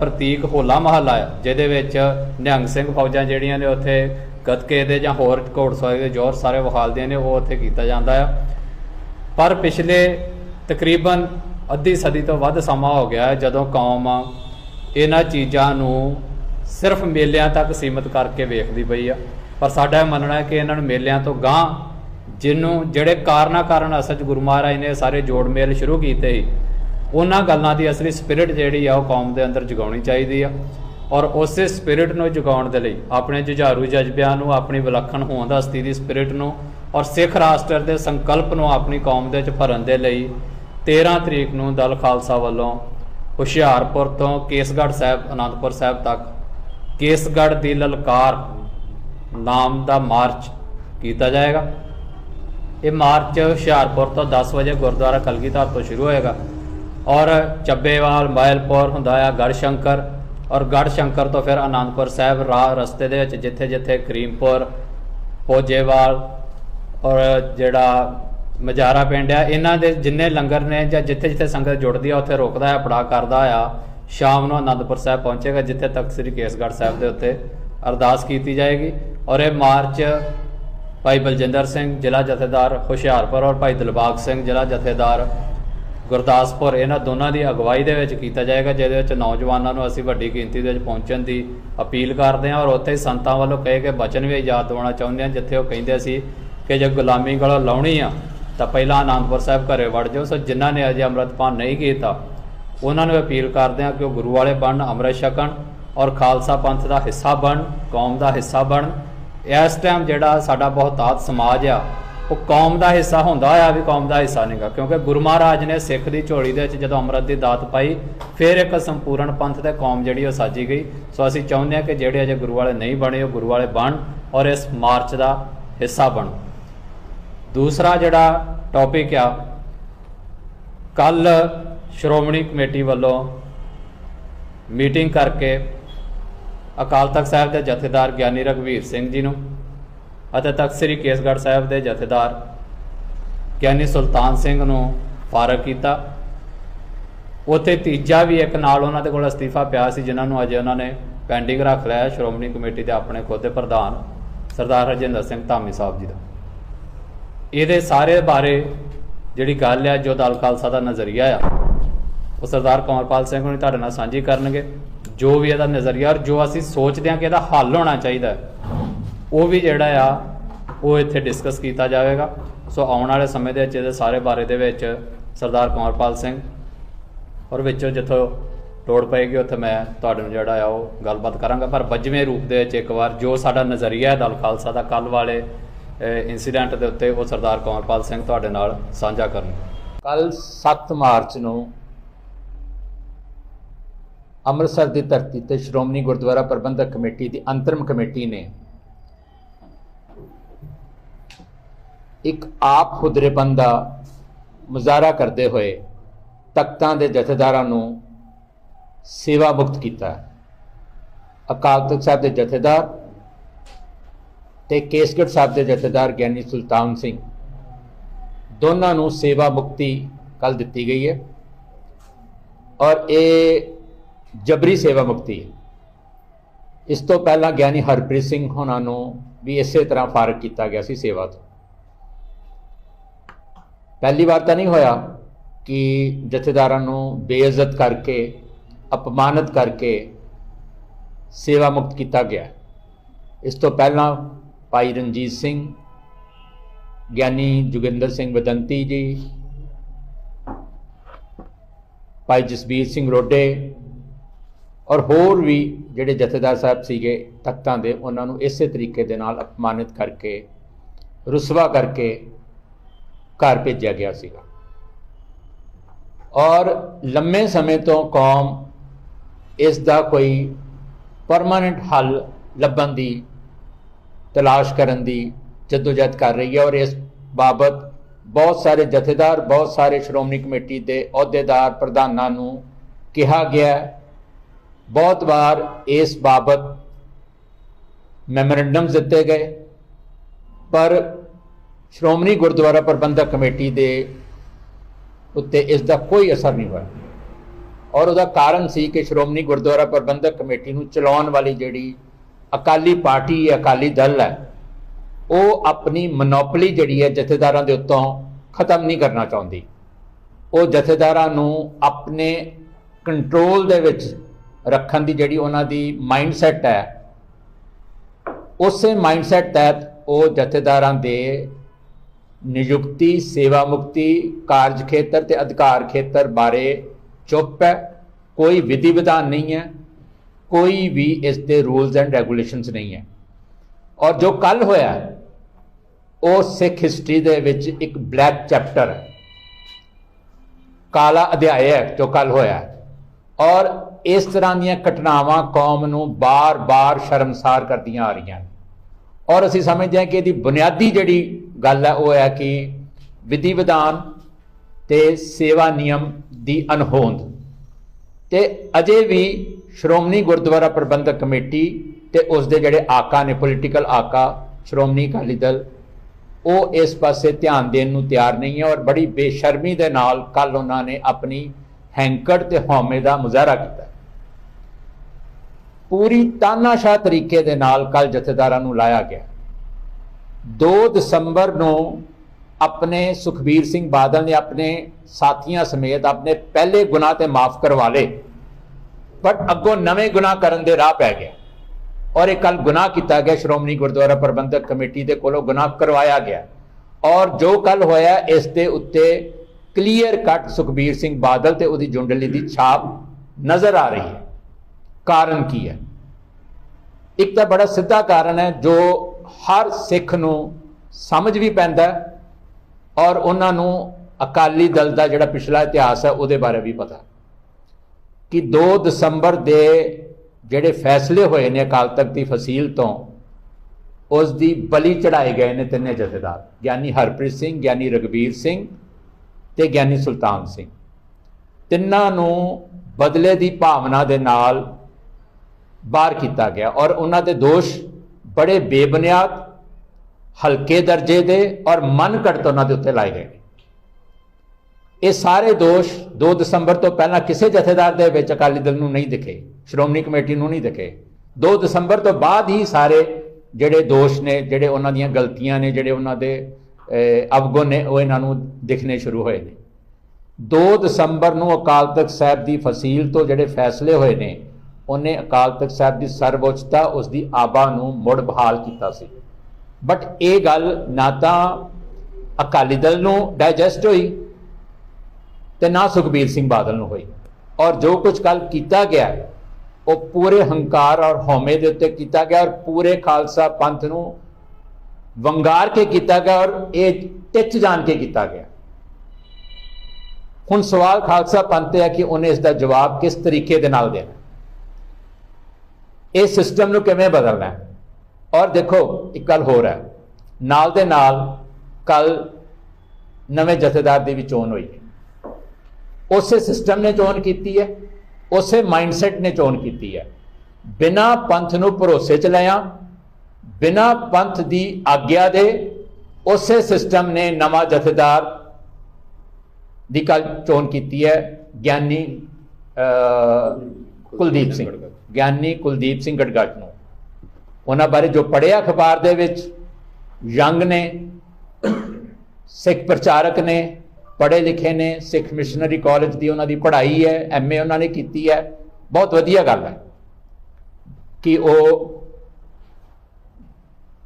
ਪ੍ਰਤੀਕ ਹੋਲਾ ਮਹੱਲਾ ਹੈ ਜਿਹਦੇ ਵਿੱਚ ਨਿਹੰਗ ਸਿੰਘ ਫੌਜਾਂ ਜਿਹੜੀਆਂ ਨੇ ਉੱਥੇ ਗੱਤਕੇ ਦੇ ਜਾਂ ਹੋਰ ਘੋੜਸਵਾਰੀ ਦੇ ਜ਼ੋਰ ਸਾਰੇ ਵਿਖਾਲਦੀਆਂ ਨੇ, ਉਹ ਉੱਥੇ ਕੀਤਾ ਜਾਂਦਾ ਆ। ਪਰ ਪਿਛਲੇ ਤਕਰੀਬਨ ਅੱਧੀ ਸਦੀ ਤੋਂ ਵੱਧ ਸਮਾਂ ਹੋ ਗਿਆ ਹੈ, ਜਦੋਂ ਕੌਮ ਇਹਨਾਂ ਚੀਜ਼ਾਂ ਨੂੰ ਸਿਰਫ ਮੇਲਿਆਂ ਤੱਕ ਸੀਮਿਤ ਕਰਕੇ ਵੇਖਦੀ ਪਈ ਆ। ਪਰ ਸਾਡਾ ਇਹ ਮੰਨਣਾ ਹੈ ਕਿ ਇਹਨਾਂ ਨੂੰ ਮੇਲਿਆਂ ਤੋਂ ਗਾਂ ਜਿਹਨੂੰ, ਜਿਹੜੇ ਕਾਰਨਾ ਕਾਰਨ ਅਸਲ ਗੁਰੂ ਮਹਾਰਾਜ ਨੇ ਸਾਰੇ ਜੋੜ ਮੇਲ ਸ਼ੁਰੂ ਕੀਤੇ ਸੀ ਉਹਨਾਂ ਗੱਲਾਂ ਦੀ ਅਸਲੀ ਸਪਿਰਿਟ ਜਿਹੜੀ ਆ ਉਹ ਕੌਮ ਦੇ ਅੰਦਰ ਜਗਾਉਣੀ ਚਾਹੀਦੀ ਆ। ਔਰ ਉਸੇ ਸਪਿਰਿਟ ਨੂੰ ਜਗਾਉਣ ਦੇ ਲਈ ਆਪਣੇ ਜੁਝਾਰੂ ਜਜ਼ਬਿਆਂ ਨੂੰ, ਆਪਣੀ ਵਿਲੱਖਣ ਹੋਂਦ ਦਾ ਸਥਿਤੀ ਸਪਿਰਿਟ ਨੂੰ ਔਰ ਸਿੱਖ ਰਾਸ਼ਟਰ ਦੇ ਸੰਕਲਪ ਨੂੰ ਆਪਣੀ ਕੌਮ ਦੇ ਵਿੱਚ ਭਰਨ ਦੇ ਲਈ 13 ਤਰੀਕ ਨੂੰ ਦਲ ਖਾਲਸਾ ਵੱਲੋਂ ਹੁਸ਼ਿਆਰਪੁਰ ਤੋਂ ਕੇਸਗੜ੍ਹ ਸਾਹਿਬ, ਅਨੰਦਪੁਰ ਸਾਹਿਬ ਤੱਕ ਕੇਸਗੜ੍ਹ ਦੀ ਲਲਕਾਰ ਨਾਮ ਦਾ ਮਾਰਚ ਕੀਤਾ ਜਾਏਗਾ। ਇਹ ਮਾਰਚ ਹੁਸ਼ਿਆਰਪੁਰ ਤੋਂ 10 ਵਜੇ ਗੁਰਦੁਆਰਾ ਕਲਗੀਧਰ ਤੋਂ ਸ਼ੁਰੂ ਹੋਏਗਾ। ਔਰ ਚੱਬੇਵਾਲ ਮਾਇਲਪੁਰ ਹੁੰਦਾ ਆ ਗੜਸ਼ੰਕਰ ਔਰ ਗੜਸ਼ੰਕਰ ਤੋਂ ਫਿਰ ਆਨੰਦਪੁਰ ਸਾਹਿਬ ਰਾਹ ਰਸਤੇ ਦੇ ਵਿੱਚ ਜਿੱਥੇ ਜਿੱਥੇ ਕਰੀਮਪੁਰ ਪੋਜੇਵਾਲ ਔਰ ਜਿਹੜਾ ਮਜਾਰਾ ਪਿੰਡ ਆ, ਇਹਨਾਂ ਦੇ ਜਿੰਨੇ ਲੰਗਰ ਨੇ ਜਾਂ ਜਿੱਥੇ ਜਿੱਥੇ ਸੰਗਤ ਜੁੜਦੀ ਆ, ਉੱਥੇ ਰੁਕਦਾ ਆ ਪੜਾ ਕਰਦਾ ਆ, ਸ਼ਾਮ ਨੂੰ ਆਨੰਦਪੁਰ ਸਾਹਿਬ ਪਹੁੰਚੇਗਾ, ਜਿੱਥੇ ਤੱਕ ਸ੍ਰੀ ਕੇਸਗੜ੍ਹ ਸਾਹਿਬ ਦੇ ਉੱਤੇ ਅਰਦਾਸ ਕੀਤੀ ਜਾਏਗੀ ਔਰ ਇਹ ਮਾਰਚ ਭਾਈ ਬਲਜਿੰਦਰ ਸਿੰਘ, ਜ਼ਿਲ੍ਹਾ ਜਥੇਦਾਰ ਹੁਸ਼ਿਆਰਪੁਰ ਔਰ ਭਾਈ ਦਿਲਬਾਗ ਸਿੰਘ, ਜ਼ਿਲ੍ਹਾ ਜਥੇਦਾਰ ਗੁਰਦਾਸਪੁਰ, ਇਹਨਾਂ ਦੋਨਾਂ ਦੀ ਅਗਵਾਈ ਦੇ ਵਿੱਚ ਕੀਤਾ ਜਾਏਗਾ, ਜਿਹਦੇ ਵਿੱਚ ਨੌਜਵਾਨਾਂ ਨੂੰ ਅਸੀਂ ਵੱਡੀ ਗਿਣਤੀ ਦੇ ਵਿੱਚ ਪਹੁੰਚਣ ਦੀ ਅਪੀਲ ਕਰਦੇ ਹਾਂ ਔਰ ਉੱਥੇ ਹੀ ਸੰਤਾਂ ਵੱਲੋਂ ਕਹੇ ਕੇ ਬਚਨ ਵੀ ਯਾਦ ਦਿਵਾਉਣਾ ਚਾਹੁੰਦੇ ਹਾਂ, ਜਿੱਥੇ ਉਹ ਕਹਿੰਦੇ ਸੀ ਕਿ ਜੇ ਗੁਲਾਮੀ ਗਲੋਂ ਲਾਉਣੀ ਆ, ਤਾਂ ਪਹਿਲਾਂ ਆਨੰਦਪੁਰ ਸਾਹਿਬ ਘਰੇ ਵੜ ਜਾਓ। ਸੋ ਜਿਨ੍ਹਾਂ ਨੇ ਅਜੇ ਅੰਮ੍ਰਿਤਪਾਨ ਨਹੀਂ ਕੀਤਾ, ਉਹਨਾਂ ਨੂੰ ਅਪੀਲ ਕਰਦੇ ਹਾਂ ਕਿ ਉਹ ਗੁਰੂ ਵਾਲੇ ਬਣਨ, ਅੰਮ੍ਰਿਤ ਛਕਣ ਔਰ ਖਾਲਸਾ ਪੰਥ ਦਾ ਹਿੱਸਾ ਬਣ ਕੌਮ ਦਾ ਹਿੱਸਾ ਬਣ ਇਸ ਟਾਈਮ ਜਿਹੜਾ ਸਾਡਾ ਬਹੁਤਾਤ ਸਮਾਜ ਆ ਉਹ ਕੌਮ ਦਾ ਹਿੱਸਾ ਹੁੰਦਾ ਹੋਇਆ ਵੀ ਕੌਮ ਦਾ ਹਿੱਸਾ ਨਹੀਂਗਾ ਕਿਉਂਕਿ ਗੁਰੂ ਮਹਾਰਾਜ ਨੇ ਸਿੱਖ ਦੀ ਝੋਲੀ ਦੇ ਵਿੱਚ ਜਦੋਂ ਅੰਮ੍ਰਿਤ ਦੀ ਦਾਤ ਪਾਈ, ਫਿਰ ਇੱਕ ਸੰਪੂਰਨ ਪੰਥ ਤੇ ਕੌਮ ਜਿਹੜੀ ਉਹ ਸਾਜੀ ਗਈ। ਸੋ ਅਸੀਂ ਚਾਹੁੰਦੇ ਹਾਂ ਕਿ ਜਿਹੜੇ ਅਜੇ ਗੁਰੂ ਵਾਲੇ ਨਹੀਂ ਬਣੇ, ਉਹ ਗੁਰੂ ਵਾਲੇ ਬਣ ਔਰ ਇਸ ਮਾਰਚ ਦਾ ਹਿੱਸਾ ਬਣ। ਦੂਸਰਾ ਜਿਹੜਾ ਟੌਪਿਕ ਆ ਕੱਲ ਸ਼੍ਰੋਮਣੀ ਕਮੇਟੀ ਵੱਲੋਂ ਮੀਟਿੰਗ ਕਰਕੇ ਅਕਾਲ ਤਖਤ ਸਾਹਿਬ ਦੇ ਜਥੇਦਾਰ ਗਿਆਨੀ ਰਘਵੀਰ ਸਿੰਘ ਜੀ ਨੂੰ ਅਤੇ ਤਖਤ ਸ੍ਰੀ ਕੇਸਗੜ੍ਹ ਸਾਹਿਬ ਦੇ ਜਥੇਦਾਰ ਗਿਆਨੀ ਸੁਲਤਾਨ ਸਿੰਘ ਨੂੰ ਫਾਰਗ ਕੀਤਾ। ਉੱਥੇ ਤੀਜਾ ਵੀ ਇੱਕ ਨਾਲ ਉਹਨਾਂ ਦੇ ਕੋਲ ਅਸਤੀਫਾ ਪਿਆ ਸੀ, ਜਿਨ੍ਹਾਂ ਨੂੰ ਅਜੇ ਉਹਨਾਂ ਨੇ ਪੈਂਡਿੰਗ ਰੱਖ ਲਿਆ ਸ਼੍ਰੋਮਣੀ ਕਮੇਟੀ ਦੇ ਆਪਣੇ ਖੁਦ ਦੇ ਪ੍ਰਧਾਨ ਸਰਦਾਰ ਰਜਿੰਦਰ ਸਿੰਘ ਧਾਮੀ ਸਾਹਿਬ ਜੀ ਦਾ। ਇਹਦੇ ਸਾਰੇ ਬਾਰੇ ਜਿਹੜੀ ਗੱਲ ਆ, ਜੋ ਦਲ ਖਾਲਸਾ ਦਾ ਨਜ਼ਰੀਆ ਆ, ਉਹ ਸਰਦਾਰ ਕਮਰਪਾਲ ਸਿੰਘ ਹੁਣੀ ਤੁਹਾਡੇ ਨਾਲ ਸਾਂਝੀ ਕਰਨਗੇ। ਜੋ ਵੀ ਇਹਦਾ ਨਜ਼ਰੀਆ ਔਰ ਜੋ ਅਸੀਂ ਸੋਚਦੇ ਹਾਂ ਕਿ ਇਹਦਾ ਹੱਲ ਹੋਣਾ ਚਾਹੀਦਾ ਉਹ ਵੀ ਜਿਹੜਾ ਆ, ਉਹ ਇੱਥੇ ਡਿਸਕਸ ਕੀਤਾ ਜਾਵੇਗਾ। ਸੋ ਆਉਣ ਵਾਲੇ ਸਮੇਂ ਦੇ ਵਿੱਚ ਇਹਦੇ ਸਾਰੇ ਬਾਰੇ ਦੇ ਵਿੱਚ ਸਰਦਾਰ ਕੌਰਪਾਲ ਸਿੰਘ ਔਰ ਵਿੱਚੋਂ ਜਿੱਥੋਂ ਲੋੜ ਪਏਗੀ, ਉੱਥੇ ਮੈਂ ਤੁਹਾਡੇ ਨੂੰ ਜਿਹੜਾ ਆ, ਉਹ ਗੱਲਬਾਤ ਕਰਾਂਗਾ। ਪਰ ਵੱਜਵੇਂ ਰੂਪ ਦੇ ਵਿੱਚ ਇੱਕ ਵਾਰ ਜੋ ਸਾਡਾ ਨਜ਼ਰੀਆ ਹੈ ਦਲ ਖਾਲਸਾ ਦਾ ਕੱਲ ਵਾਲੇ ਇਨਸੀਡੈਂਟ ਦੇ ਉੱਤੇ ਉਹ ਸਰਦਾਰ ਕੌਰਪਾਲ ਸਿੰਘ ਤੁਹਾਡੇ ਨਾਲ ਸਾਂਝਾ ਕਰਨਗੇ। ਕੱਲ 7 ਮਾਰਚ ਨੂੰ ਅੰਮ੍ਰਿਤਸਰ ਦੀ ਧਰਤੀ ਤੇ ਸ਼੍ਰੋਮਣੀ ਗੁਰਦੁਆਰਾ ਪ੍ਰਬੰਧਕ ਕਮੇਟੀ ਦੀ ਅੰਤਰਮ ਕਮੇਟੀ ਨੇ ਇੱਕ ਆਪ ਖੁਦਰੇਪਨ ਦਾ ਮੁਜ਼ਾਹਰਾ ਕਰਦੇ ਹੋਏ ਤਖਤਾਂ ਦੇ ਜਥੇਦਾਰਾਂ ਨੂੰ ਸੇਵਾ ਮੁਕਤ ਕੀਤਾ ਅਕਾਲ ਤਖਤ ਸਾਹਿਬ ਦੇ ਜਥੇਦਾਰ ਤੇ ਕੇਸਗੜ੍ਹ ਸਾਹਿਬ ਦੇ ਜਥੇਦਾਰ ਗਿਆਨੀ ਸੁਲਤਾਨ ਸਿੰਘ, ਦੋਨਾਂ ਨੂੰ ਸੇਵਾ ਮੁਕਤੀ ਕੱਲ ਦਿੱਤੀ ਗਈ ਹੈ ਔਰ ਇਹ ਜਬਰੀ ਸੇਵਾ ਮੁਕਤੀ ਹੈ। ਇਸ ਤੋਂ ਪਹਿਲਾਂ ਗਿਆਨੀ ਹਰਪ੍ਰੀਤ ਸਿੰਘ ਹੋਣਾ ਨੂੰ ਵੀ ਇਸੇ ਤਰ੍ਹਾਂ ਫਾਰਗ ਕੀਤਾ ਗਿਆ ਸੀ ਸੇਵਾ ਤੋਂ। ਪਹਿਲੀ ਵਾਰ ਤਾਂ ਨਹੀਂ ਹੋਇਆ ਕਿ ਜਥੇਦਾਰਾਂ ਨੂੰ ਬੇਇੱਜ਼ਤ ਕਰਕੇ, ਅਪਮਾਨਿਤ ਕਰਕੇ ਸੇਵਾ ਮੁਕਤ ਕੀਤਾ ਗਿਆ। ਇਸ ਤੋਂ ਪਹਿਲਾਂ ਭਾਈ ਰਣਜੀਤ ਸਿੰਘ, ਗਿਆਨੀ ਜੋਗਿੰਦਰ ਸਿੰਘ ਬਦੰਤੀ ਜੀ, ਭਾਈ ਜਸਬੀਰ ਸਿੰਘ ਰੋਡੇ ਔਰ ਹੋਰ ਵੀ ਜਿਹੜੇ ਜਥੇਦਾਰ ਸਾਹਿਬ ਸੀਗੇ ਤਖਤਾਂ ਦੇ, ਉਹਨਾਂ ਨੂੰ ਇਸੇ ਤਰੀਕੇ ਦੇ ਨਾਲ ਅਪਮਾਨਿਤ ਕਰਕੇ, ਰੁਸਵਾ ਕਰਕੇ ਘਰ ਭੇਜਿਆ ਗਿਆ ਸੀਗਾ। ਔਰ ਲੰਮੇ ਸਮੇਂ ਤੋਂ ਕੌਮ ਇਸ ਦਾ ਕੋਈ ਪਰਮਾਨੈਂਟ ਹੱਲ ਲੱਭਣ ਦੀ, ਤਲਾਸ਼ ਕਰਨ ਦੀ ਜਦੋਜਹਿਦ ਕਰ ਰਹੀ ਹੈ ਔਰ ਇਸ ਬਾਬਤ ਬਹੁਤ ਸਾਰੇ ਜਥੇਦਾਰ, ਬਹੁਤ ਸਾਰੇ ਸ਼੍ਰੋਮਣੀ ਕਮੇਟੀ ਦੇ ਅਹੁਦੇਦਾਰ, ਪ੍ਰਧਾਨਾਂ ਨੂੰ ਕਿਹਾ ਗਿਆ ਬਹੁਤ ਵਾਰ ਇਸ ਬਾਬਤ ਮੈਮੋਰੰਡਮਸ ਦਿੱਤੇ ਗਏ, ਪਰ ਸ਼੍ਰੋਮਣੀ ਗੁਰਦੁਆਰਾ ਪ੍ਰਬੰਧਕ ਕਮੇਟੀ ਦੇ ਉੱਤੇ ਇਸ ਦਾ ਕੋਈ ਅਸਰ ਨਹੀਂ ਹੋਇਆ। ਔਰ ਉਹਦਾ ਕਾਰਨ ਸੀ ਕਿ ਸ਼੍ਰੋਮਣੀ ਗੁਰਦੁਆਰਾ ਪ੍ਰਬੰਧਕ ਕਮੇਟੀ ਨੂੰ ਚਲਾਉਣ ਵਾਲੀ ਜਿਹੜੀ ਅਕਾਲੀ ਪਾਰਟੀ ਹੈ ਅਕਾਲੀ ਦਲ ਹੈ, ਉਹ ਆਪਣੀ ਮੋਨੋਪੋਲੀ ਜਿਹੜੀ ਹੈ ਜਥੇਦਾਰਾਂ ਦੇ ਉੱਤੋਂ ਖਤਮ ਨਹੀਂ ਕਰਨਾ ਚਾਹੁੰਦੀ। ਉਹ ਜਥੇਦਾਰਾਂ ਨੂੰ ਆਪਣੇ ਕੰਟਰੋਲ ਦੇ ਵਿੱਚ ਰੱਖਣ ਦੀ ਜਿਹੜੀ ਉਹਨਾਂ ਦੀ ਮਾਈਂਡਸੈਟ ਹੈ, ਉਸੇ ਮਾਈਂਡਸੈਟ ਤਹਿਤ ਉਹ ਜਥੇਦਾਰਾਂ ਦੇ ਨਿਯੁਕਤੀ, ਸੇਵਾ ਮੁਕਤੀ, ਕਾਰਜ ਖੇਤਰ ਤੇ ਅਧਿਕਾਰ ਖੇਤਰ ਬਾਰੇ ਚੁੱਪ ਹੈ। ਕੋਈ ਵਿਧੀ ਵਿਧਾਨ ਨਹੀਂ ਹੈ। ਕੋਈ ਵੀ ਇਸ ਦੇ ਰੂਲਸ ਐਂਡ ਰੈਗੂਲੇਸ਼ਨਸ ਨਹੀਂ ਹੈ। ਔਰ ਜੋ ਕੱਲ ਹੋਇਆ ਉਹ ਸਿੱਖ ਹਿਸਟਰੀ ਦੇ ਵਿੱਚ ਇੱਕ ਬਲੈਕ ਚੈਪਟਰ ਹੈ। ਕਾਲਾ ਅਧਿਆਇ ਹੈ ਜੋ ਕੱਲ ਹੋਇਆ ਔਰ ਇਸ ਤਰ੍ਹਾਂ ਦੀਆਂ ਘਟਨਾਵਾਂ ਕੌਮ ਨੂੰ ਬਾਰ-ਬਾਰ ਸ਼ਰਮਸਾਰ ਕਰਦੀਆਂ ਆ ਰਹੀਆਂ ਔਰ ਅਸੀਂ ਸਮਝਦੇ ਹਾਂ ਕਿ ਇਹਦੀ ਬੁਨਿਆਦੀ ਜਿਹੜੀ ਗੱਲ ਹੈ ਉਹ ਹੈ ਕਿ ਵਿਧੀ ਵਿਧਾਨ ਤੇ ਸੇਵਾ ਨਿਯਮ ਦੀ ਅਣਹੋਂਦ। ਤੇ ਅਜੇ ਵੀ ਸ਼੍ਰੋਮਣੀ ਗੁਰਦੁਆਰਾ ਪ੍ਰਬੰਧਕ ਕਮੇਟੀ ਤੇ ਉਸ ਦੇ ਜਿਹੜੇ ਆਕਾ ਨੇ ਪੋਲੀਟੀਕਲ ਆਕਾ, ਸ਼੍ਰੋਮਣੀ ਅਕਾਲੀ ਦਲ, ਉਹ ਇਸ ਪਾਸੇ ਧਿਆਨ ਦੇਣ ਨੂੰ ਤਿਆਰ ਨਹੀਂ ਹੈ ਔਰ ਬੜੀ ਬੇਸ਼ਰਮੀ ਦੇ ਨਾਲ ਕੱਲ ਉਹਨਾਂ ਨੇ ਆਪਣੀ ਹੈਂਕੜ ਤੇ ਹਉਮੈ ਦਾ ਮੁਜ਼ਾਹਰਾ ਕੀਤਾ। ਪੂਰੀ ਤਾਨਾਸ਼ਾਹ ਤਰੀਕੇ ਦੇ ਨਾਲ ਕੱਲ ਜਥੇਦਾਰਾਂ ਨੂੰ ਲਾਇਆ ਗਿਆ। 2 ਦਸੰਬਰ ਨੂੰ ਆਪਣੇ ਸੁਖਬੀਰ ਸਿੰਘ ਬਾਦਲ ਨੇ ਆਪਣੇ ਸਾਥੀਆਂ ਸਮੇਤ ਆਪਣੇ ਪਹਿਲੇ ਗੁਨਾਹ ਤੇ ਮਾਫ ਕਰਵਾ ਲਏ। ਪਰ ਅੱਗੋਂ ਨਵੇਂ ਗੁਨਾਹ ਕਰਨ ਦੇ ਰਾਹ ਪੈ ਗਿਆ। ਔਰ ਇਹ ਕੱਲ ਗੁਨਾਹ ਕੀਤਾ ਗਿਆ। ਸ਼੍ਰੋਮਣੀ ਗੁਰਦੁਆਰਾ ਪ੍ਰਬੰਧਕ ਕਮੇਟੀ ਦੇ ਕੋਲੋਂ ਗੁਨਾਹ ਕਰਵਾਇਆ ਗਿਆ। ਔਰ ਜੋ ਕੱਲ ਹੋਇਆ, ਇਸ ਦੇ ਉੱਤੇ ਕਲੀਅਰ ਕੱਟ ਸੁਖਬੀਰ ਸਿੰਘ ਬਾਦਲ ਤੇ ਉਹਦੀ ਜੁੰਡਲੀ ਦੀ ਛਾਪ ਨਜ਼ਰ ਆ ਰਹੀ ਹੈ। ਕਾਰਨ ਕੀ ਹੈ? ਇੱਕ ਤਾਂ ਬੜਾ ਸਿੱਧਾ ਕਾਰਨ ਹੈ, ਜੋ ਹਰ ਸਿੱਖ ਨੂੰ ਸਮਝ ਵੀ ਪੈਂਦਾ ਔਰ ਉਹਨਾਂ ਨੂੰ ਅਕਾਲੀ ਦਲ ਦਾ ਜਿਹੜਾ ਪਿਛਲਾ ਇਤਿਹਾਸ ਹੈ ਉਹਦੇ ਬਾਰੇ ਵੀ ਪਤਾ ਕਿ 2 ਦਸੰਬਰ ਦੇ ਜਿਹੜੇ ਫੈਸਲੇ ਹੋਏ ਨੇ ਅਕਾਲ ਤਖਤ ਦੀ ਫਸੀਲ ਤੋਂ, ਉਸ ਦੀ ਬਲੀ ਚੜਾਏ ਗਏ ਨੇ ਤਿੰਨੇ ਜਥੇਦਾਰ, ਗਿਆਨੀ ਹਰਪ੍ਰੀਤ ਸਿੰਘ, ਗਿਆਨੀ ਰਗਵੀਰ ਸਿੰਘ ਤੇ ਗਿਆਨੀ ਸੁਲਤਾਨ ਸਿੰਘ। ਤਿੰਨਾਂ ਨੂੰ ਬਦਲੇ ਦੀ ਭਾਵਨਾ ਦੇ ਨਾਲ ਬਾਹਰ ਕੀਤਾ ਗਿਆ ਔਰ ਉਹਨਾਂ ਦੇ ਦੋਸ਼ ਬੜੇ ਬੇਬੁਨਿਆਦ, ਹਲਕੇ ਦਰਜੇ ਦੇ ਔਰ ਮਨ ਘੜਤ ਉਹਨਾਂ ਦੇ ਉੱਤੇ ਲਾਏ ਗਏ। ਨੇ ਇਹ ਸਾਰੇ ਦੋਸ਼ 2 ਦਸੰਬਰ ਤੋਂ ਪਹਿਲਾਂ ਕਿਸੇ ਜਥੇਦਾਰ ਦੇ ਵਿੱਚ ਅਕਾਲੀ ਦਲ ਨੂੰ ਨਹੀਂ ਦਿਖੇ, ਸ਼੍ਰੋਮਣੀ ਕਮੇਟੀ ਨੂੰ ਨਹੀਂ ਦਿਖੇ। 2 ਦਸੰਬਰ ਤੋਂ ਬਾਅਦ ਹੀ ਸਾਰੇ ਜਿਹੜੇ ਦੋਸ਼ ਨੇ, ਜਿਹੜੇ ਉਹਨਾਂ ਦੀਆਂ ਗਲਤੀਆਂ ਨੇ, ਜਿਹੜੇ ਉਹਨਾਂ ਦੇ ਅਵਗੁਣ ਨੇ, ਉਹ ਇਹਨਾਂ ਨੂੰ ਦਿਖਣੇ ਸ਼ੁਰੂ ਹੋਏ ਨੇ। 2 ਦਸੰਬਰ ਨੂੰ ਅਕਾਲ ਤਖਤ ਸਾਹਿਬ ਦੀ ਫਸੀਲ ਤੋਂ ਜਿਹੜੇ ਫੈਸਲੇ ਹੋਏ ਨੇ ਉਹਨੇ ਅਕਾਲ ਤਖਤ ਸਾਹਿਬ ਦੀ ਸਰਵਉੱਚਤਾ ਉਸ ਦੀ ਆਬਾ ਨੂੰ ਮੁੜ ਬਹਾਲ ਕੀਤਾ ਸੀ। ਬਟ ਇਹ ਗੱਲ ਨਾ ਤਾਂ ਅਕਾਲੀ ਦਲ ਨੂੰ ਡਾਈਜੈਸਟ ਹੋਈ ਤੇ ਨਾ ਸੁਖਬੀਰ ਸਿੰਘ ਬਾਦਲ ਨੂੰ ਹੋਈ। ਔਰ ਜੋ ਕੁਝ ਕੱਲ ਕੀਤਾ ਗਿਆ, ਉਹ ਪੂਰੇ ਹੰਕਾਰ ਔਰ ਹਉਮੈ ਦੇ ਉੱਤੇ ਕੀਤਾ ਗਿਆ ਔਰ ਪੂਰੇ ਖਾਲਸਾ ਪੰਥ ਨੂੰ ਵੰਗਾਰ ਕੇ ਕੀਤਾ ਗਿਆ ਔਰ ਇਹ ਟਿੱਚ ਜਾਣ ਕੇ ਕੀਤਾ ਗਿਆ। ਹੁਣ ਸਵਾਲ ਖਾਲਸਾ ਪੰਥ ਤੇ ਹੈ ਕਿ ਉਹਨੇ ਇਸ ਦਾ ਜਵਾਬ ਕਿਸ ਤਰੀਕੇ ਦੇ ਨਾਲ ਦੇਣਾ। ਇਹ ਸਿਸਟਮ ਨੂੰ ਕਿਵੇਂ ਬਦਲਣਾ ਹੈ? ਔਰ ਦੇਖੋ, ਇੱਕ ਗੱਲ ਹੋਰ ਹੈ। ਨਾਲ ਦੇ ਨਾਲ ਕੱਲ ਨਵੇਂ ਜਥੇਦਾਰ ਦੀ ਵੀ ਚੋਣ ਹੋਈ ਉਸੇ ਸਿਸਟਮ ਨੇ ਚੋਣ ਕੀਤੀ ਹੈ, ਉਸੇ ਮਾਈਂਡਸੈਟ ਨੇ ਚੋਣ ਕੀਤੀ ਹੈ। ਬਿਨਾ ਪੰਥ ਨੂੰ ਭਰੋਸੇ ਚ ਲਿਆ, ਬਿਨਾ ਪੰਥ ਦੀ ਆਗਿਆ ਦੇ ਉਸੇ ਸਿਸਟਮ ਨੇ ਨਵਾਂ ਜਥੇਦਾਰ ਦੀ ਕੱਲ ਚੋਣ ਕੀਤੀ ਹੈ, ਗਿਆਨੀ ਕੁਲਦੀਪ ਸਿੰਘ। ਗਿਆਨੀ ਕੁਲਦੀਪ ਸਿੰਘ ਗੜਗੜ ਨੂੰ। ਉਹਨਾਂ ਬਾਰੇ ਜੋ ਪੜਿਆ ਅਖਬਾਰ ਦੇ ਵਿੱਚ, ਯੰਗ ਨੇ, ਸਿੱਖ ਪ੍ਰਚਾਰਕ ਨੇ, ਪੜ੍ਹੇ ਲਿਖੇ ਨੇ, ਸਿੱਖ ਮਿਸ਼ਨਰੀ ਕਾਲਜ ਦੀ ਉਹਨਾਂ ਦੀ ਪੜ੍ਹਾਈ ਹੈ ਐਮਏ ਉਹਨਾਂ ਨੇ ਕੀਤੀ ਹੈ, ਬਹੁਤ ਵਧੀਆ ਗੱਲ ਹੈ। ਕਿ ਉਹ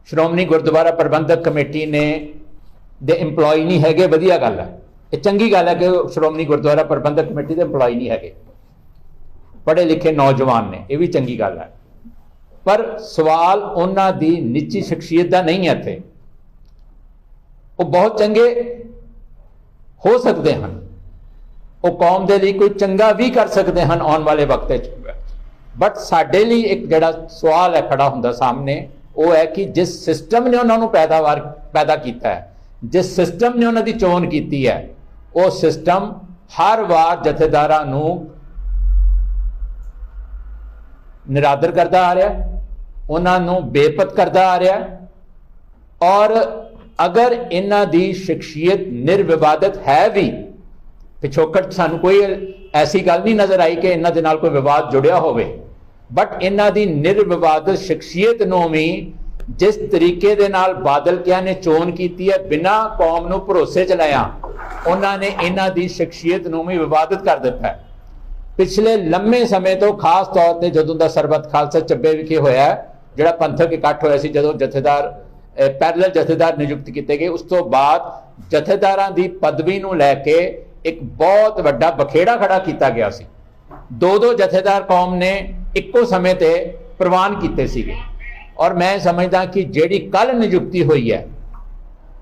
ਸ਼੍ਰੋਮਣੀ ਗੁਰਦੁਆਰਾ ਪ੍ਰਬੰਧਕ ਕਮੇਟੀ ਨੇ, ਦੇ EMPLOYE ਨਹੀਂ ਹੈਗੇ, ਵਧੀਆ ਗੱਲ ਹੈ। ਇਹ ਚੰਗੀ ਗੱਲ ਹੈ ਕਿ ਉਹ ਸ਼੍ਰੋਮਣੀ ਗੁਰਦੁਆਰਾ ਪ੍ਰਬੰਧਕ ਕਮੇਟੀ ਦੇ EMPLOYE ਨਹੀਂ ਹੈਗੇ। ਪੜ੍ਹੇ ਲਿਖੇ ਨੌਜਵਾਨ ਨੇ, ਇਹ ਵੀ ਚੰਗੀ ਗੱਲ ਹੈ। ਪਰ ਸਵਾਲ ਉਹਨਾਂ ਦੀ ਨਿੱਜੀ ਸ਼ਖਸੀਅਤ ਦਾ ਨਹੀਂ ਹੈ ਇੱਥੇ। ਉਹ ਬਹੁਤ ਚੰਗੇ ਹੋ ਸਕਦੇ ਹਨ। ਉਹ ਕੌਮ ਦੇ ਲਈ ਕੋਈ ਚੰਗਾ ਵੀ ਕਰ ਸਕਦੇ ਹਨ ਆਉਣ ਵਾਲੇ ਵਕਤ ਵਿੱਚ। ਬਟ ਸਾਡੇ ਲਈ ਇੱਕ ਜਿਹੜਾ ਸਵਾਲ ਹੈ ਖੜਾ ਹੁੰਦਾ ਸਾਹਮਣੇ, ਉਹ ਹੈ ਕਿ ਜਿਸ ਸਿਸਟਮ ਨੇ ਉਹਨਾਂ ਨੂੰ ਪੈਦਾਵਾਰ, ਪੈਦਾ ਕੀਤਾ ਹੈ, ਜਿਸ ਸਿਸਟਮ ਨੇ ਉਹਨਾਂ ਦੀ ਚੋਣ ਕੀਤੀ ਹੈ, ਉਹ ਸਿਸਟਮ ਹਰ ਵਾਰ ਜਥੇਦਾਰਾਂ ਨੂੰ ਨਿਰਾਦਰ ਕਰਦਾ ਆ ਰਿਹਾ, ਉਹਨਾਂ ਨੂੰ ਬੇਪਤ ਕਰਦਾ ਆ ਰਿਹਾ। ਔਰ ਅਗਰ ਇਹਨਾਂ ਦੀ ਸ਼ਖਸੀਅਤ ਨਿਰਵਿਵਾਦਤ ਹੈ ਵੀ, ਪਿਛੋਕੜ ਸਾਨੂੰ ਕੋਈ ਐਸੀ ਗੱਲ ਨਹੀਂ ਨਜ਼ਰ ਆਈ ਕਿ ਇਹਨਾਂ ਦੇ ਨਾਲ ਕੋਈ ਵਿਵਾਦ ਜੁੜਿਆ ਹੋਵੇ। ਬਟ ਇਹਨਾਂ ਦੀ ਨਿਰਵਿਵਾਦਤ ਸ਼ਖਸੀਅਤ ਨੂੰ ਵੀ ਜਿਸ ਤਰੀਕੇ ਦੇ ਨਾਲ ਬਾਦਲ ਕਿਆ ਨੇ ਚੋਣ ਕੀਤੀ ਹੈ, ਬਿਨਾਂ ਕੌਮ ਨੂੰ ਭਰੋਸੇ ਚ ਲਾਇਆ ਉਹਨਾਂ ਨੇ ਇਹਨਾਂ ਦੀ ਸ਼ਖਸੀਅਤ ਨੂੰ ਵੀ ਵਿਵਾਦਿਤ ਕਰ ਦਿੱਤਾ ਹੈ। ਪਿਛਲੇ ਲੰਮੇ ਸਮੇਂ ਤੋਂ ਖਾਸ ਤੌਰ ਤੇ ਜਦੋਂ ਦਾ ਸਰਬੱਤ ਖਾਲਸਾ ਚੱਬੇ ਵਿਖੇ ਹੋਇਆ, ਜਿਹੜਾ ਪੰਥਕ ਇਕੱਠ ਹੋਇਆ ਸੀ, ਜਦੋਂ ਜਥੇਦਾਰ ਪੈਰਲਲ ਜਥੇਦਾਰ ਨਿਯੁਕਤ ਕੀਤੇ ਗਏ, ਉਸ ਤੋਂ ਬਾਅਦ ਜਥੇਦਾਰਾਂ ਦੀ ਪਦਵੀ ਨੂੰ ਲੈ ਕੇ ਇੱਕ ਬਹੁਤ ਵੱਡਾ ਬਖੇੜਾ ਖੜਾ ਕੀਤਾ ਗਿਆ ਸੀ। ਦੋ ਦੋ ਜਥੇਦਾਰ ਕੌਮ ਨੇ ਇੱਕੋ ਸਮੇਂ ਤੇ ਪ੍ਰਵਾਨ ਕੀਤੇ ਸੀਗੇ। ਔਰ ਮੈਂ ਸਮਝਦਾ ਕਿ ਜਿਹੜੀ ਕੱਲ ਨਿਯੁਕਤੀ ਹੋਈ ਹੈ,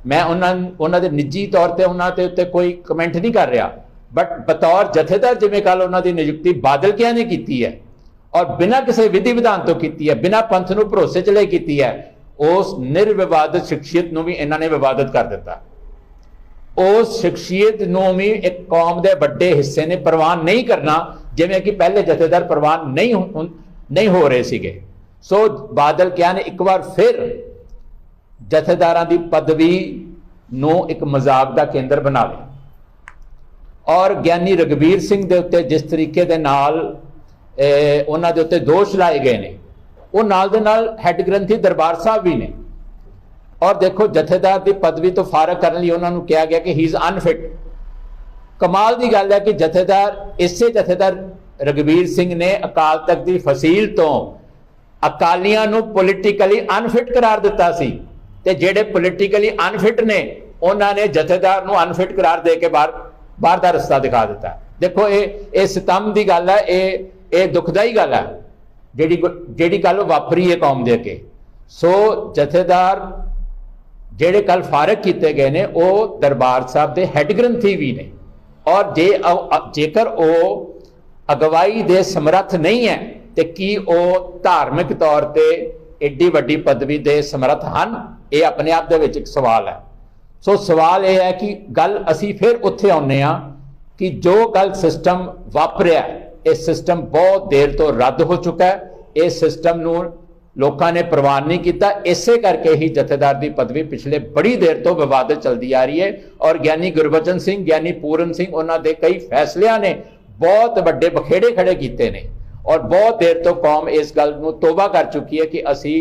ਮੈਂ ਉਹਨਾਂ ਉਹਨਾਂ ਦੇ ਨਿੱਜੀ ਤੌਰ ਤੇ ਉਹਨਾਂ ਦੇ ਉੱਤੇ ਕੋਈ ਕਮੈਂਟ ਨਹੀਂ ਕਰ ਰਿਹਾ। ਬਟ ਬਤੌਰ ਜਥੇਦਾਰ ਜਿਵੇਂ ਕੱਲ ਉਹਨਾਂ ਦੀ ਨਿਯੁਕਤੀ ਬਾਦਲ ਕਿਆ ਨੇ ਕੀਤੀ ਹੈ ਔਰ ਬਿਨਾਂ ਕਿਸੇ ਵਿਧੀ ਵਿਧਾਨ ਤੋਂ ਕੀਤੀ ਹੈ, ਬਿਨਾਂ ਪੰਥ ਨੂੰ ਭਰੋਸੇ ਚ ਲੈ ਕੀਤੀ ਹੈ, ਉਸ ਨਿਰਵਿਵਾਦਤ ਸ਼ਖਸੀਅਤ ਨੂੰ ਵੀ ਇਹਨਾਂ ਨੇ ਵਿਵਾਦਤ ਕਰ ਦਿੱਤਾ। ਉਸ ਸ਼ਖਸੀਅਤ ਨੂੰ ਵੀ ਇੱਕ ਕੌਮ ਦੇ ਵੱਡੇ ਹਿੱਸੇ ਨੇ ਪ੍ਰਵਾਨ ਨਹੀਂ ਕਰਨਾ, ਜਿਵੇਂ ਕਿ ਪਹਿਲੇ ਜਥੇਦਾਰ ਪ੍ਰਵਾਨ ਨਹੀਂ ਹੋ- ਨਹੀਂ ਹੋ ਰਹੇ ਸੀਗੇ। ਸੋ ਬਾਦਲ ਕਿਆ ਨੇ ਇੱਕ ਵਾਰ ਫਿਰ ਜਥੇਦਾਰਾਂ ਦੀ ਪਦਵੀ ਨੂੰ ਇੱਕ ਮਜ਼ਾਕ ਦਾ ਕੇਂਦਰ ਬਣਾ ਲਿਆ। ਔਰ ਗਿਆਨੀ ਰਗਵੀਰ ਸਿੰਘ ਦੇ ਉੱਤੇ ਜਿਸ ਤਰੀਕੇ ਦੇ ਨਾਲ ਉਹਨਾਂ ਦੇ ਉੱਤੇ ਦੋਸ਼ ਲਾਏ ਗਏ ਨੇ, ਉਹ ਨਾਲ ਦੇ ਨਾਲ ਹੈੱਡ ਗ੍ਰੰਥੀ ਦਰਬਾਰ ਸਾਹਿਬ ਵੀ ਨੇ। ਔਰ ਦੇਖੋ, ਜਥੇਦਾਰ ਦੀ ਪਦਵੀ ਤੋਂ ਫਾਰਗ ਕਰਨ ਲਈ ਉਹਨਾਂ ਨੂੰ ਕਿਹਾ ਗਿਆ ਕਿ ਹੀ ਇਜ਼ ਅਨਫਿਟ ਕਮਾਲ ਦੀ ਗੱਲ ਹੈ ਕਿ ਜਥੇਦਾਰ, ਇਸੇ ਜਥੇਦਾਰ ਰਗਵੀਰ ਸਿੰਘ ਨੇ ਅਕਾਲ ਤਖਤ ਦੀ ਫਸੀਲ ਤੋਂ ਅਕਾਲੀਆਂ ਨੂੰ ਪੋਲੀਟੀਕਲੀ ਅਨਫਿਟ ਕਰਾਰ ਦਿੱਤਾ ਸੀ। ਤੇ ਜਿਹੜੇ ਪੋਲੀਟੀਕਲੀ ਅਨਫਿਟ ਨੇ, ਉਹਨਾਂ ਨੇ ਜਥੇਦਾਰ ਨੂੰ ਅਨਫਿਟ ਕਰਾਰ ਦੇ ਕੇ ਬਾਹਰ ਬਾਹਰ ਦਾ ਰਸਤਾ ਦਿਖਾ ਦਿੱਤਾ। ਦੇਖੋ, ਇਹ ਇਹ ਸਤੰਮ ਦੀ ਗੱਲ ਹੈ, ਇਹ ਇਹ ਦੁਖਦਾਈ ਗੱਲ ਹੈ, ਜਿਹੜੀ ਜਿਹੜੀ ਗੱਲ ਵਾਪਰੀ ਹੈ ਕੌਮ ਦੇ ਅੱਗੇ। ਸੋ ਜਥੇਦਾਰ ਜਿਹੜੇ ਕੱਲ ਫਾਰਗ ਕੀਤੇ ਗਏ ਨੇ, ਉਹ ਦਰਬਾਰ ਸਾਹਿਬ ਦੇ ਹੈੱਡ ਗ੍ਰੰਥੀ ਵੀ ਨੇ। ਔਰ ਜੇ ਜੇਕਰ ਉਹ ਅਗਵਾਈ ਦੇ ਸਮਰੱਥ ਨਹੀਂ ਹੈ, ਤੇ ਕੀ ਉਹ ਧਾਰਮਿਕ ਤੌਰ ਤੇ ਏਡੀ ਵੱਡੀ ਪਦਵੀ ਦੇ ਸਮਰੱਥ ਹਨ? ਇਹ ਆਪਣੇ ਆਪ ਦੇ ਵਿੱਚ ਇੱਕ ਸਵਾਲ ਹੈ। ਸੋ ਸਵਾਲ ਇਹ ਹੈ ਕਿ ਗੱਲ ਅਸੀਂ ਫਿਰ ਉੱਥੇ ਆਉਂਦੇ ਆ ਕਿ ਜੋ ਗੱਲ ਸਿਸਟਮ ਵਾਪਰਿਆ, ਇਹ ਸਿਸਟਮ ਬਹੁਤ ਦੇਰ ਤੋਂ ਰੱਦ ਹੋ ਚੁੱਕਾ ਹੈ। ਇਹ ਸਿਸਟਮ ਨੂੰ ਲੋਕਾਂ ਨੇ ਪ੍ਰਵਾਨ ਨਹੀਂ ਕੀਤਾ। ਇਸੇ ਕਰਕੇ ਹੀ ਜਥੇਦਾਰ ਦੀ ਪਦਵੀ ਪਿਛਲੇ ਬੜੀ ਦੇਰ ਤੋਂ ਵਿਵਾਦਤ ਚੱਲਦੀ ਆ ਰਹੀ ਹੈ ਔਰ ਗਿਆਨੀ ਗੁਰਬਚਨ ਸਿੰਘ, ਗਿਆਨੀ ਪੂਰਨ ਸਿੰਘ, ਉਹਨਾਂ ਦੇ ਕਈ ਫੈਸਲਿਆਂ ਨੇ ਬਹੁਤ ਵੱਡੇ ਬਖੇੜੇ ਖੜੇ ਕੀਤੇ ਨੇ ਔਰ ਬਹੁਤ ਦੇਰ ਤੋਂ ਕੌਮ ਇਸ ਗੱਲ ਨੂੰ ਤੋਬਾ ਕਰ ਚੁੱਕੀ ਹੈ ਕਿ ਅਸੀਂ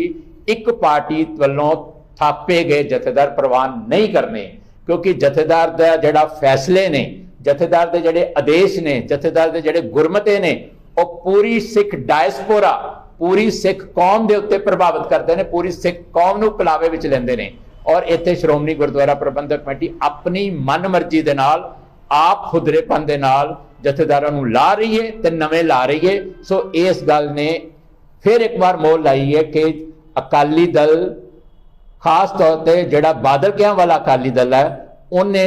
ਇੱਕ ਪਾਰਟੀ ਵੱਲੋਂ ਥਾਪੇ ਗਏ ਜਥੇਦਾਰ ਪ੍ਰਵਾਨ ਨਹੀਂ ਕਰਨੇ, ਕਿਉਂਕਿ ਜਥੇਦਾਰ ਦਾ ਜਿਹੜਾ ਫੈਸਲੇ ਨੇ, ਜਥੇਦਾਰ ਦੇ ਜਿਹੜੇ ਆਦੇਸ਼ ਨੇ, ਜਥੇਦਾਰ ਦੇ ਜਿਹੜੇ ਗੁਰਮਤੇ ਨੇ, ਉਹ ਪੂਰੀ ਸਿੱਖ ਡਾਇਸਪੋਰਾ, ਪੂਰੀ ਸਿੱਖ ਕੌਮ ਦੇ ਉੱਤੇ ਪ੍ਰਭਾਵਿਤ ਕਰਦੇ ਨੇ, ਪੂਰੀ ਸਿੱਖ ਕੌਮ ਨੂੰ ਕਲਾਵੇ ਵਿੱਚ ਲੈਂਦੇ ਨੇ। ਔਰ ਇੱਥੇ ਸ਼੍ਰੋਮਣੀ ਗੁਰਦੁਆਰਾ ਪ੍ਰਬੰਧਕ ਕਮੇਟੀ ਆਪਣੀ ਮਨਮਰਜ਼ੀ ਦੇ ਨਾਲ, ਆਪ ਖੁਦਰੇਪਨ ਦੇ ਨਾਲ ਜਥੇਦਾਰਾਂ ਨੂੰ ਲਾ ਰਹੀ ਹੈ ਤੇ ਨਵੇਂ ਲਾ ਰਹੀ ਹੈ ਸੋ ਇਸ ਗੱਲ ਨੇ ਫਿਰ ਇੱਕ ਵਾਰ ਮੋਲ ਲਾਈ ਹੈ ਕਿ ਅਕਾਲੀ ਦਲ ਖਾਸ ਤੌਰ ਤੇ ਜਿਹੜਾ ਬਾਦਲ ਕਿਆਂ ਵਾਲਾ ਅਕਾਲੀ ਦਲ ਹੈ ਉਹਨੇ